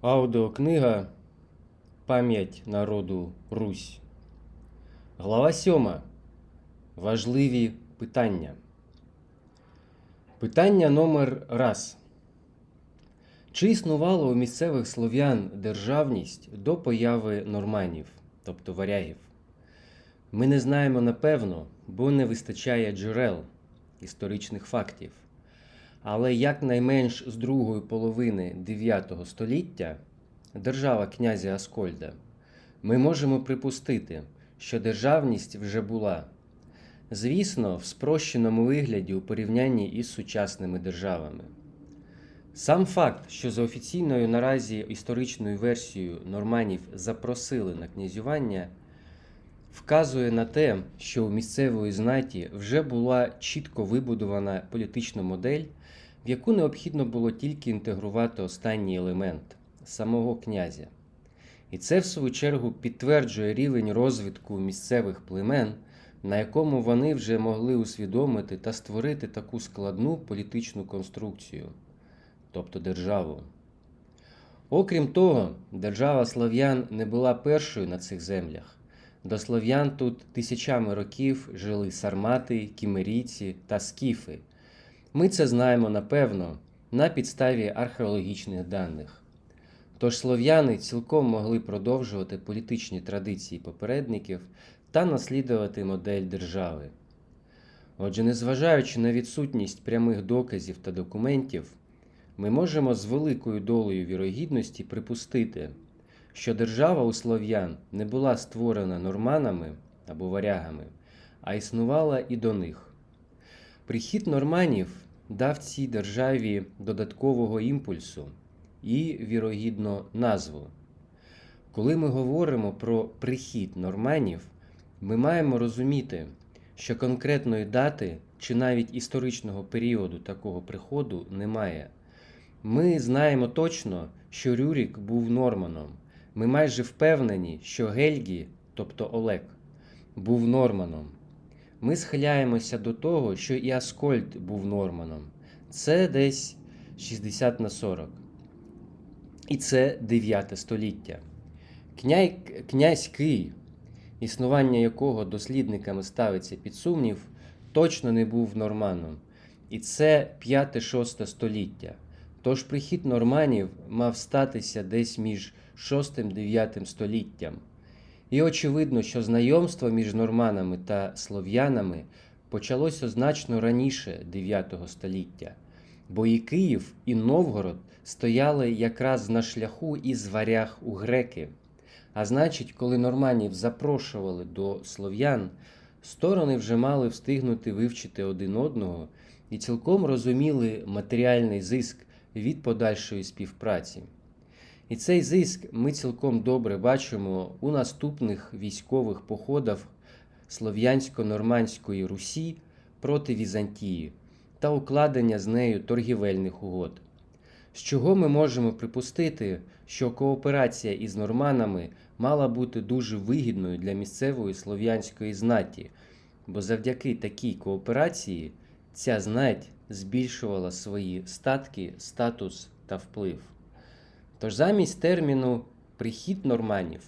Аудіокнига Пам'ять народу Русь. Глава 7. Важливі питання. Питання номер раз. Чи існувала у місцевих слов'ян державність до появи норманів, тобто варягів? Ми не знаємо напевно, бо не вистачає джерел історичних фактів. Але якнайменш з другої половини 9 століття держава князя Аскольда ми можемо припустити, що державність вже була. Звісно, в спрощеному вигляді у порівнянні із сучасними державами. Сам факт, що за офіційною наразі історичною версією норманів запросили на князювання, вказує на те, що у місцевої знаті вже була чітко вибудована політична модель, в яку необхідно було тільки інтегрувати останній елемент самого князя. І це, в свою чергу, підтверджує рівень розвитку місцевих племен, на якому вони вже могли усвідомити та створити таку складну політичну конструкцію, тобто державу. Окрім того, держава слов'ян не була першою на цих землях. До слов'ян тут тисячами років жили сармати, кімерійці та скіфи. Ми це знаємо напевно на підставі археологічних даних. Тож слов'яни цілком могли продовжувати політичні традиції попередників та наслідувати модель держави. Отже, незважаючи на відсутність прямих доказів та документів, ми можемо з великою долею вірогідності припустити, що держава у слов'ян не була створена норманами або варягами, а існувала і до них. Прихід норманів дав цій державі додаткового імпульсу і, вірогідно, назву. Коли ми говоримо про прихід норманів, ми маємо розуміти, що конкретної дати чи навіть історичного періоду такого приходу немає. Ми знаємо точно, що Рюрік був норманом. Ми майже впевнені, що Гельгі, тобто Олег, був норманом. Ми схиляємося до того, що і Аскольд був норманом. Це десь 60 на 40. І це 9 століття. Княй, князь Кий, існування якого дослідниками ставиться під сумнів, точно не був норманом. І це 5-6 століття. Тож прихід норманів мав статися десь між 6-9 століттям. І очевидно, що знайомство між норманами та слов'янами почалося значно раніше 9 століття, бо і Київ, і Новгород стояли якраз на шляху із варяг у греки. А значить, коли норманів запрошували до слов'ян, сторони вже мали встигнути вивчити один одного і цілком розуміли матеріальний зиск від подальшої співпраці. І цей зиск ми цілком добре бачимо у наступних військових походах Слов'янсько-Нормандської Русі проти Візантії та укладення з нею торгівельних угод. З чого ми можемо припустити, що кооперація із норманами мала бути дуже вигідною для місцевої слов'янської знаті, бо завдяки такій кооперації ця знать збільшувала свої статки, статус та вплив. Тож замість терміну прихід норманів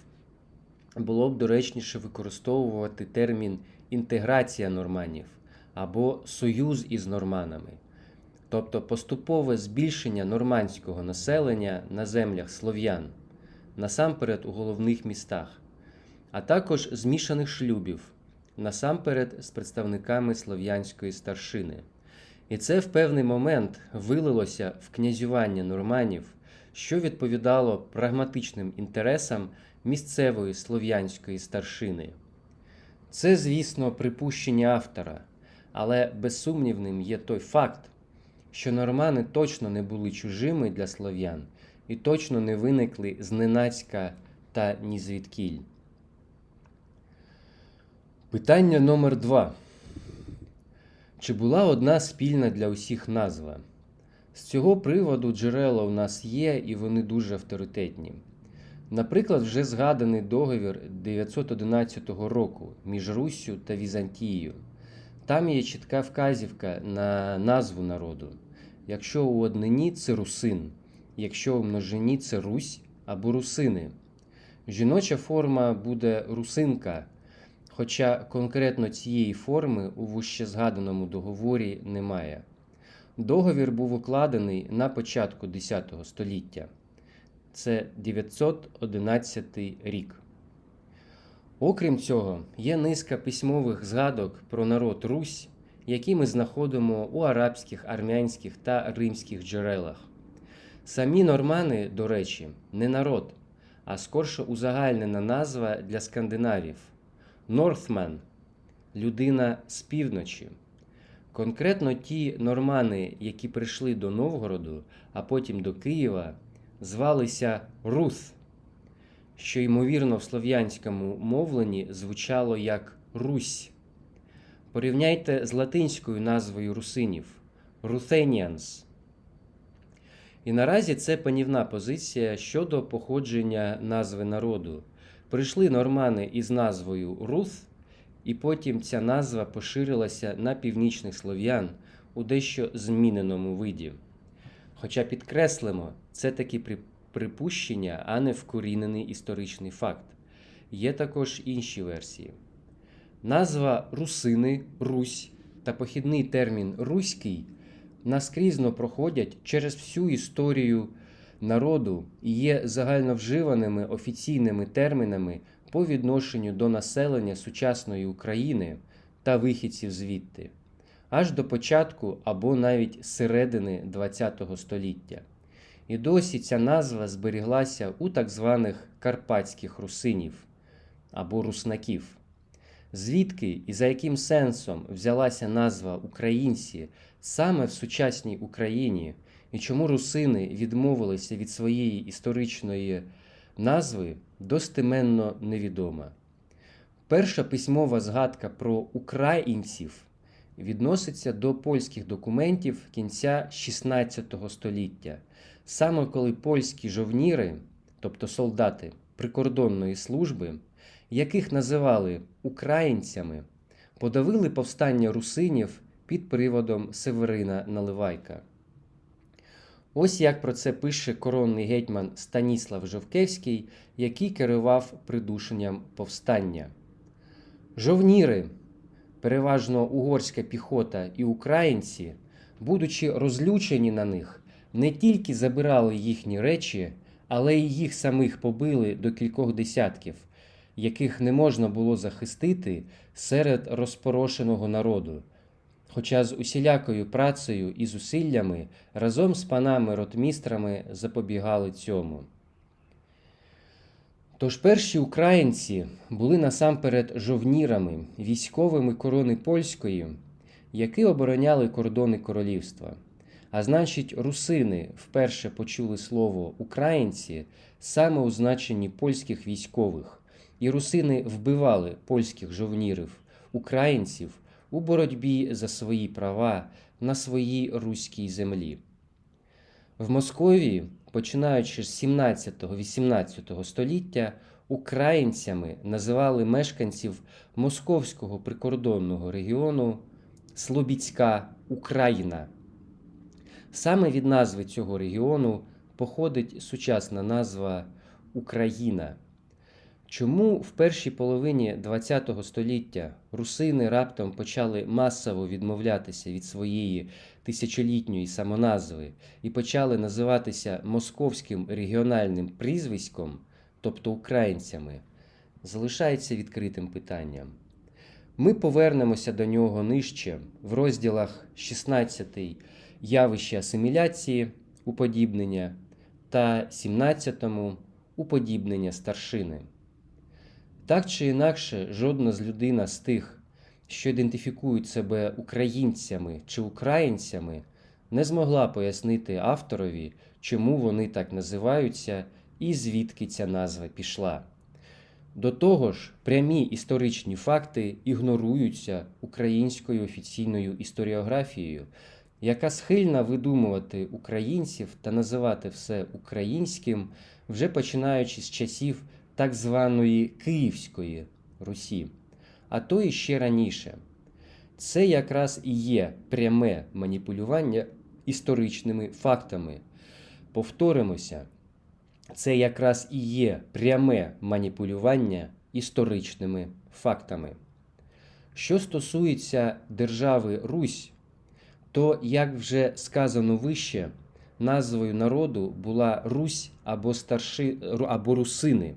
було б доречніше використовувати термін інтеграція норманів або союз із норманами, тобто поступове збільшення нормандського населення на землях слов'ян, насамперед у головних містах, а також змішаних шлюбів, насамперед з представниками слов'янської старшини. І це в певний момент вилилося в князювання норманів що відповідало прагматичним інтересам місцевої слов'янської старшини. Це, звісно, припущення автора, але безсумнівним є той факт, що нормани точно не були чужими для слов'ян і точно не виникли зненацька та нізвідкіль. Питання номер 2 Чи була одна спільна для усіх назва? З цього приводу джерела у нас є і вони дуже авторитетні. Наприклад, вже згаданий договір 911 року між Руссю та Візантією. Там є чітка вказівка на назву народу. Якщо у однині це русин, якщо у множині це Русь або русини. Жіноча форма буде русинка, хоча конкретно цієї форми у вищезгаданому договорі немає. Договір був укладений на початку X століття. Це 911 рік. Окрім цього, є низка письмових згадок про народ Русь, які ми знаходимо у арабських, армянських та римських джерелах. Самі нормани, до речі, не народ, а скорше узагальнена назва для скандинавів Northman – людина з півночі. Конкретно ті нормани, які прийшли до Новгороду, а потім до Києва, звалися Руth, що ймовірно в слов'янському мовленні звучало як Русь. Порівняйте з латинською назвою русинів Ruthenians. І наразі це панівна позиція щодо походження назви народу. Прийшли нормани із назвою Руth, і потім ця назва поширилася на північних слов'ян у дещо зміненому виді. Хоча підкреслимо, це таки припущення, а не вкорінений історичний факт. Є також інші версії. Назва русини, Русь та похідний термін Руський наскрізно проходять через всю історію народу і є загальновживаними офіційними термінами по відношенню до населення сучасної України та вихідців звідти, аж до початку або навіть середини ХХ століття. І досі ця назва зберіглася у так званих карпатських русинів або руснаків. Звідки і за яким сенсом взялася назва українці саме в сучасній Україні, і чому русини відмовилися від своєї історичної назви, достеменно невідомо. Перша письмова згадка про українців відноситься до польських документів кінця XVI століття, саме коли польські жовніри, тобто солдати прикордонної служби, яких називали українцями, подавили повстання русинів під приводом Северина Наливайка. Ось як про це пише коронний гетьман Станіслав Жовкевський, який керував придушенням повстання. Жовніри, переважно угорська піхота і українці, будучи розлючені на них, не тільки забирали їхні речі, але й їх самих побили до кількох десятків, яких не можна було захистити серед розпорошеного народу. Хоча з усілякою працею і зусиллями разом з панами ротмістрами запобігали цьому. Тож перші українці були насамперед жовнірами, військовими корони польської, які обороняли кордони королівства. А значить, русини вперше почули слово українці саме у значенні польських військових, і русини вбивали польських жовнірів, українців у боротьбі за свої права на своїй руській землі. В Московії, починаючи з 17-18 століття, українцями називали мешканців Московського прикордонного регіону Слобідська Україна. Саме від назви цього регіону походить сучасна назва Україна. Чому в першій половині ХХ століття русини раптом почали масово відмовлятися від своєї тисячолітньої самоназви і почали називатися московським регіональним прізвиськом, тобто українцями, залишається відкритим питанням. Ми повернемося до нього нижче в розділах 16 явище асиміляції уподібнення та 17 уподібнення старшини. Так чи інакше, жодна з людина з тих, що ідентифікують себе українцями чи українцями, не змогла пояснити авторові, чому вони так називаються і звідки ця назва пішла. До того ж, прямі історичні факти ігноруються українською офіційною історіографією, яка схильна видумувати українців та називати все українським, вже починаючи з часів так званої Київської Русі, а то і ще раніше. Це якраз і є пряме маніпулювання історичними фактами. Повторимося, це якраз і є пряме маніпулювання історичними фактами. Що стосується держави Русь, то, як вже сказано вище, назвою народу була Русь або старши, або Русини.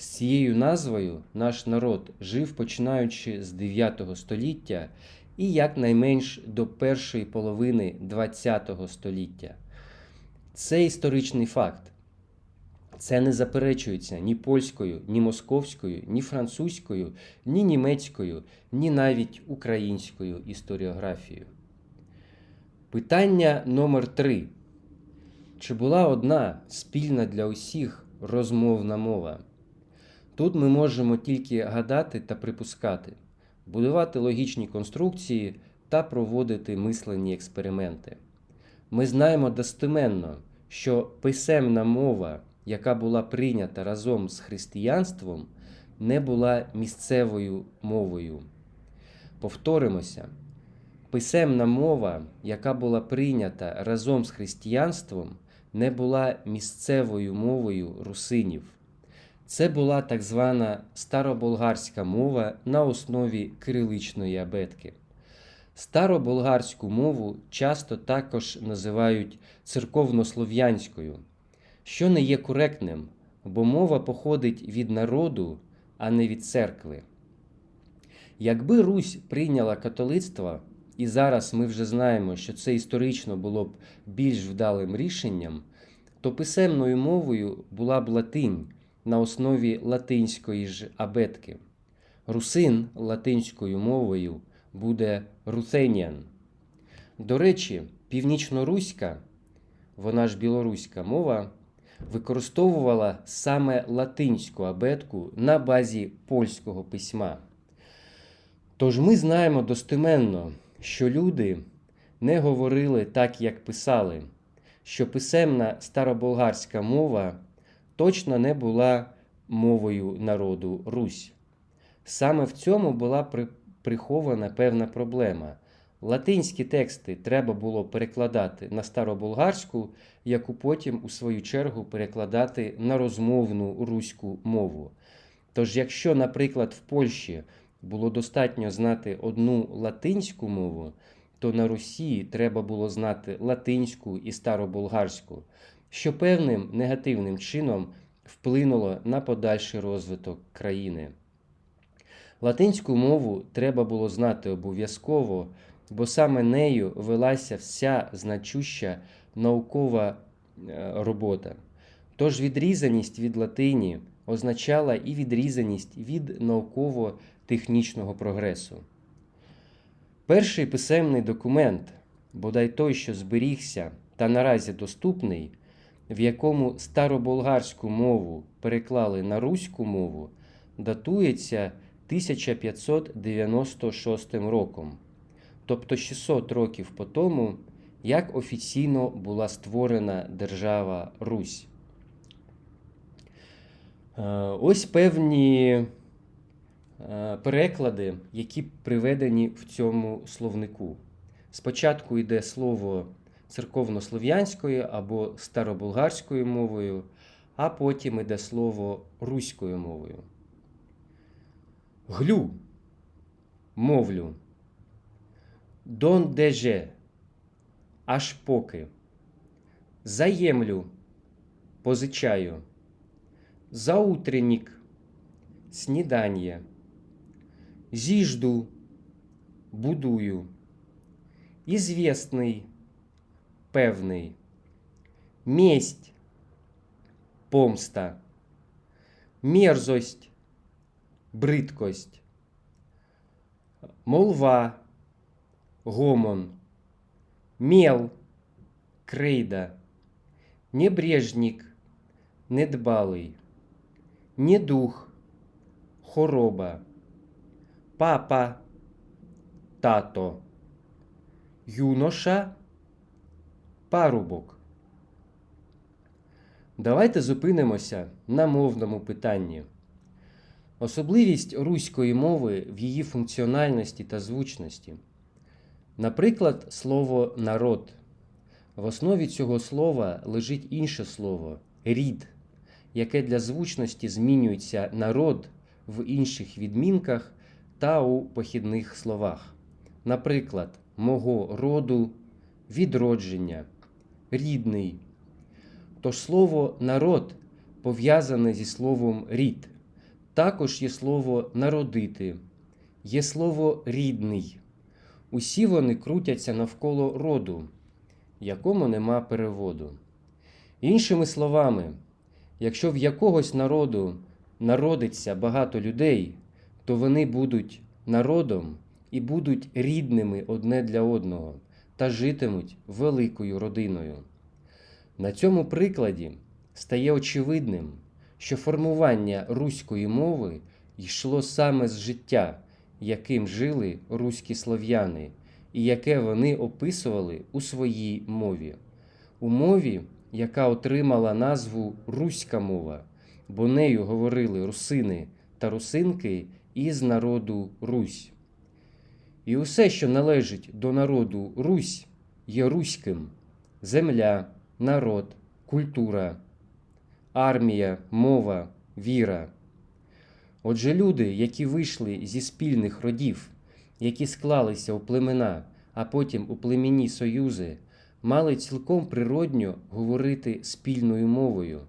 З цією назвою наш народ жив починаючи з 9 століття і якнайменш до першої половини ХХ століття. Це історичний факт. Це не заперечується ні польською, ні московською, ні французькою, ні німецькою, ні навіть українською історіографією. Питання номер три. Чи була одна спільна для усіх розмовна мова? Тут ми можемо тільки гадати та припускати, будувати логічні конструкції та проводити мислені експерименти. Ми знаємо достеменно, що писемна мова, яка була прийнята разом з християнством, не була місцевою мовою. Повторимося, писемна мова, яка була прийнята разом з християнством, не була місцевою мовою русинів. Це була так звана староболгарська мова на основі кириличної абетки. Староболгарську мову часто також називають церковнослов'янською, що не є коректним, бо мова походить від народу, а не від церкви. Якби Русь прийняла католицтво, і зараз ми вже знаємо, що це історично було б більш вдалим рішенням, то писемною мовою була б латинь на основі латинської ж абетки. Русин латинською мовою буде русеніан. До речі, північноруська, вона ж білоруська мова, використовувала саме латинську абетку на базі польського письма. Тож ми знаємо достеменно, що люди не говорили так, як писали, що писемна староболгарська мова точно не була мовою народу Русь. Саме в цьому була прихована певна проблема. Латинські тексти треба було перекладати на староболгарську, яку потім, у свою чергу, перекладати на розмовну руську мову. Тож, якщо, наприклад, в Польщі було достатньо знати одну латинську мову, то на Росії треба було знати латинську і староболгарську, що певним негативним чином вплинуло на подальший розвиток країни. Латинську мову треба було знати обов'язково, бо саме нею велася вся значуща наукова е, робота. Тож відрізаність від латині означала і відрізаність від науково-технічного прогресу. Перший писемний документ, бодай той, що зберігся та наразі доступний, в якому староболгарську мову переклали на руську мову, датується 1596 роком, тобто 600 років по тому, як офіційно була створена держава Русь. Е, ось певні е, переклади, які приведені в цьому словнику. Спочатку йде слово церковнослов'янською або старобулгарською мовою, а потім йде слово руською мовою. Глю, мовлю, дон деже, аж поки, заємлю, позичаю, заутреннік, снідання, зіжду, будую, ізвісний, певний, месть, помста, мерзость, бридкость, молва, гомон, мел, крейда, небрежник, недбалий, недух, хороба, папа, тато, юноша, парубок. Давайте зупинимося на мовному питанні. Особливість руської мови в її функціональності та звучності. Наприклад, слово народ. В основі цього слова лежить інше слово рід, яке для звучності змінюється на род в інших відмінках та у похідних словах. Наприклад, мого роду, відродження, рідний. Тож слово народ пов'язане зі словом рід. Також є слово народити, є слово рідний. Усі вони крутяться навколо роду, якому нема переводу. Іншими словами, якщо в якогось народу народиться багато людей, то вони будуть народом і будуть рідними одне для одного та житимуть великою родиною. На цьому прикладі стає очевидним, що формування руської мови йшло саме з життя, яким жили руські слов'яни, і яке вони описували у своїй мові, у мові, яка отримала назву Руська мова, бо нею говорили русини та русинки із народу Русь. І усе, що належить до народу Русь, є руським земля, народ, культура, армія, мова, віра. Отже, люди, які вийшли зі спільних родів, які склалися у племена, а потім у племінні союзи, мали цілком природньо говорити спільною мовою,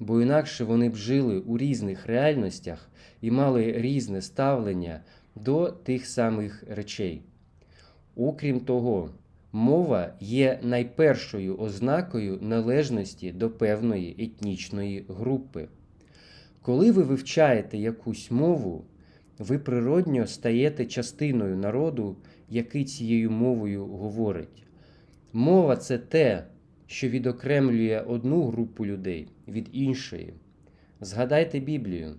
бо інакше вони б жили у різних реальностях і мали різне ставлення до тих самих речей. Окрім того, мова є найпершою ознакою належності до певної етнічної групи. Коли ви вивчаєте якусь мову, ви природньо стаєте частиною народу, який цією мовою говорить. Мова це те, що відокремлює одну групу людей від іншої. Згадайте Біблію.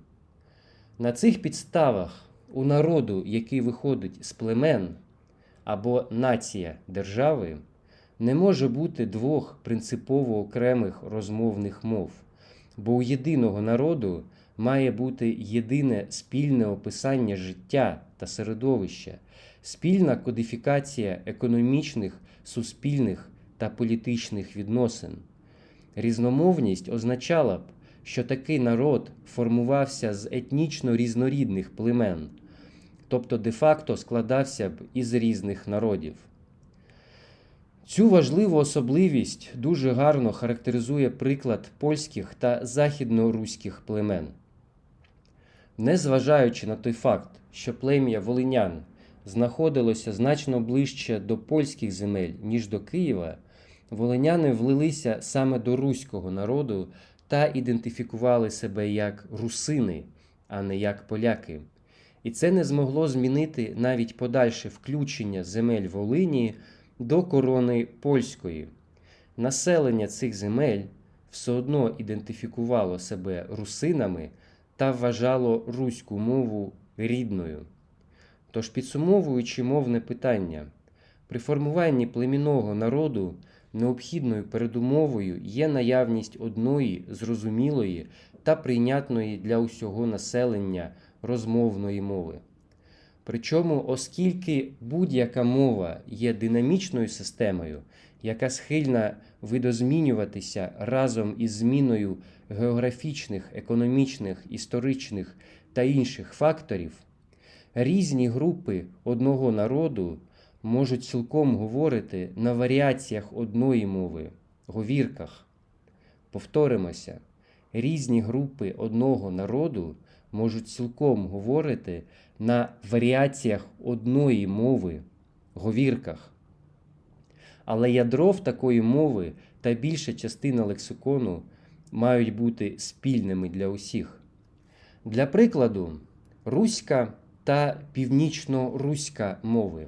На цих підставах у народу, який виходить з племен або нація держави, не може бути двох принципово окремих розмовних мов, бо у єдиного народу має бути єдине спільне описання життя та середовища, спільна кодифікація економічних, суспільних та політичних відносин. Різномовність означала б, що такий народ формувався з етнічно різнорідних племен, тобто де-факто складався б із різних народів. Цю важливу особливість дуже гарно характеризує приклад польських та західноруських племен. Незважаючи на той факт, що плем'я волинян знаходилося значно ближче до польських земель, ніж до Києва, волиняни влилися саме до руського народу та ідентифікували себе як русини, а не як поляки. І це не змогло змінити навіть подальше включення земель Волині до корони польської. Населення цих земель все одно ідентифікувало себе русинами та вважало руську мову рідною. Тож, підсумовуючи мовне питання, при формуванні племінного народу необхідною передумовою є наявність одної зрозумілої та прийнятної для усього населення розмовної мови. Причому, оскільки будь-яка мова є динамічною системою, яка схильна видозмінюватися разом із зміною географічних, економічних, історичних та інших факторів, різні групи одного народу можуть цілком говорити на варіаціях одної мови, говірках. Повторимося, різні групи одного народу можуть цілком говорити на варіаціях одної мови, говірках. Але ядро в такої мови та більша частина лексикону мають бути спільними для усіх. Для прикладу, руська та північно-руська мови.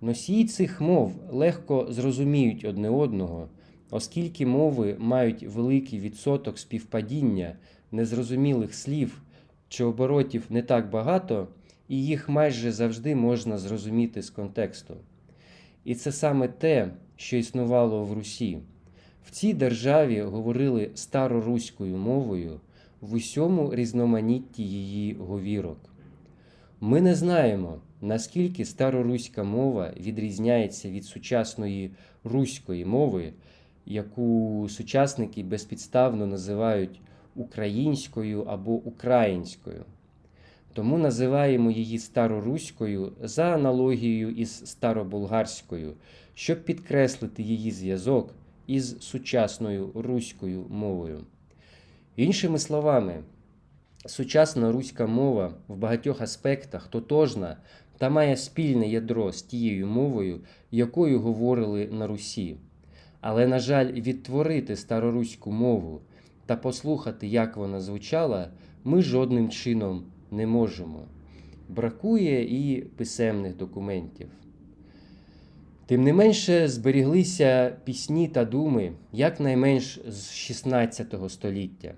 Носії цих мов легко зрозуміють одне одного, оскільки мови мають великий відсоток співпадіння незрозумілих слів чи оборотів не так багато, і їх майже завжди можна зрозуміти з контексту. І це саме те, що існувало в Русі. В цій державі говорили староруською мовою в усьому різноманітті її говірок. Ми не знаємо, наскільки староруська мова відрізняється від сучасної руської мови, яку сучасники безпідставно називають українською або українською. Тому називаємо її староруською за аналогією із старобулгарською, щоб підкреслити її зв'язок із сучасною руською мовою. Іншими словами, сучасна руська мова в багатьох аспектах тотожна та має спільне ядро з тією мовою, якою говорили на Русі. Але, на жаль, відтворити староруську мову та послухати, як вона звучала, ми жодним чином не можемо. Бракує і писемних документів. Тим не менше зберіглися пісні та думи якнайменш з 16 століття,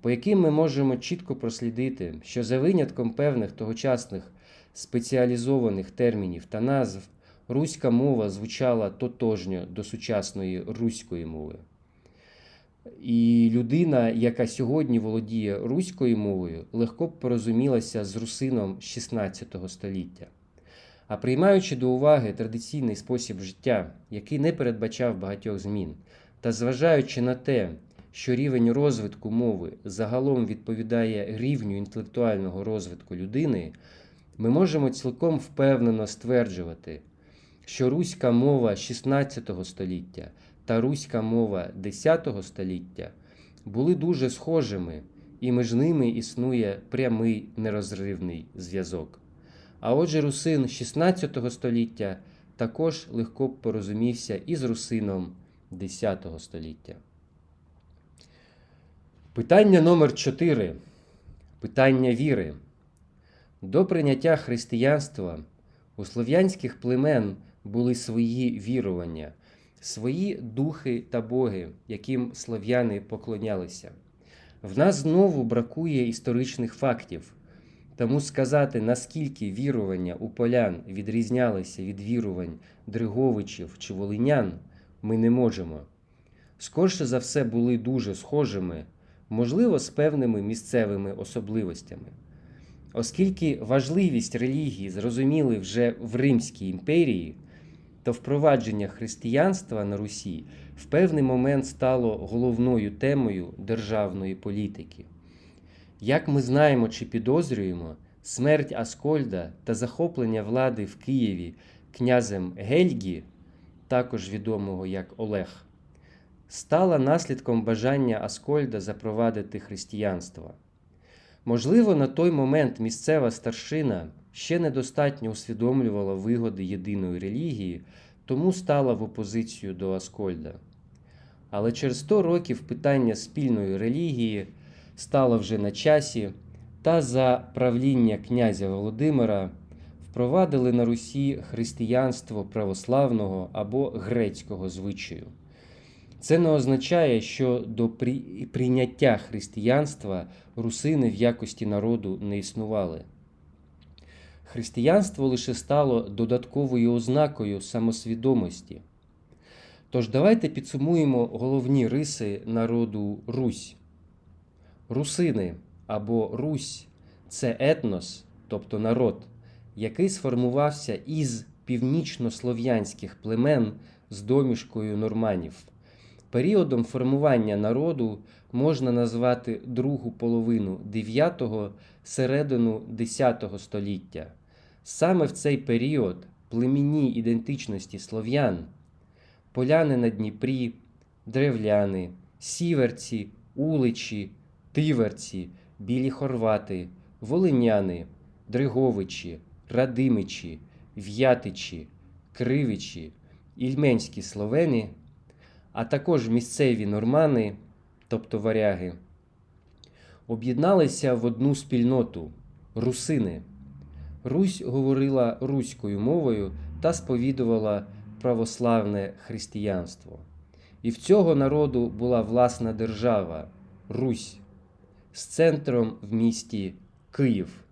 по яким ми можемо чітко прослідити, що за винятком певних тогочасних спеціалізованих термінів та назв руська мова звучала тотожньо до сучасної руської мови. І людина, яка сьогодні володіє руською мовою, легко порозумілася з русином 16 століття. А приймаючи до уваги традиційний спосіб життя, який не передбачав багатьох змін, та зважаючи на те, що рівень розвитку мови загалом відповідає рівню інтелектуального розвитку людини, ми можемо цілком впевнено стверджувати, що руська мова 16 століття та руська мова 10 століття були дуже схожими, і між ними існує прямий нерозривний зв'язок. А отже, русин 16 століття також легко порозумівся із русином 10 століття. Питання номер 4 Питання віри. До прийняття християнства у слов'янських племен були свої вірування, свої духи та боги, яким слов'яни поклонялися. В нас знову бракує історичних фактів. Тому сказати, наскільки вірування у полян відрізнялися від вірувань Дриговичів чи Волинян, ми не можемо. Скорше за все були дуже схожими, можливо, з певними місцевими особливостями. Оскільки важливість релігії зрозуміли вже в Римській імперії, то впровадження християнства на Русі в певний момент стало головною темою державної політики. Як ми знаємо чи підозрюємо, смерть Аскольда та захоплення влади в Києві князем Гельгі, також відомого як Олег, стала наслідком бажання Аскольда запровадити християнство. Можливо, на той момент місцева старшина ще недостатньо усвідомлювала вигоди єдиної релігії, тому стала в опозицію до Аскольда. Але через 100 років питання спільної релігії стало вже на часі, та за правління князя Володимира впровадили на Русі християнство православного або грецького звичаю. Це не означає, що до прийняття християнства русини в якості народу не існували. Християнство лише стало додатковою ознакою самосвідомості. Тож давайте підсумуємо головні риси народу Русь. Русини або Русь це етнос, тобто народ, який сформувався із північнослов'янських племен з домішкою норманів. Періодом формування народу можна назвати другу половину 9-го, середину 10 століття. Саме в цей період племінні ідентичності слов'ян, поляни на Дніпрі, древляни, сіверці, уличі, тиверці, білі хорвати, волиняни, дриговичі, радимичі, в'ятичі, кривичі, ільменські словени, а також місцеві нормани, тобто варяги, об'єдналися в одну спільноту русини. Русь говорила руською мовою та сповідувала православне християнство. І в цього народу була власна держава Русь з центром в місті Київ.